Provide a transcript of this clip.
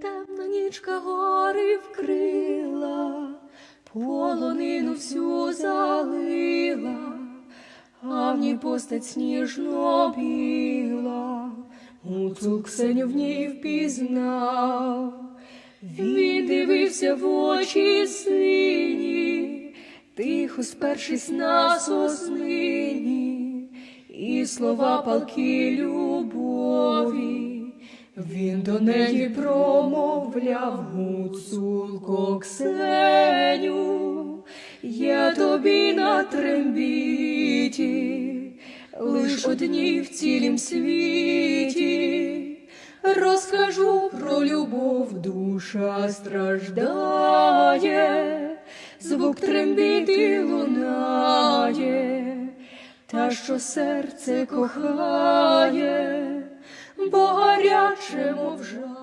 Темна нічка гори вкрила, полонину всю залила, а в ній постать сніжно біла, гуцул Ксеню в ній впізнав. Він дивився в очі сині, тихо спершись на соснині, і слова палки любові. Він до неї промовляв гуцулко Ксеню, я тобі на трембіті, лиш одній в цілім світі, розкажу про любов, душа страждає, звук трембіти лунає, та що серце кохає бо гаряче, мов жар.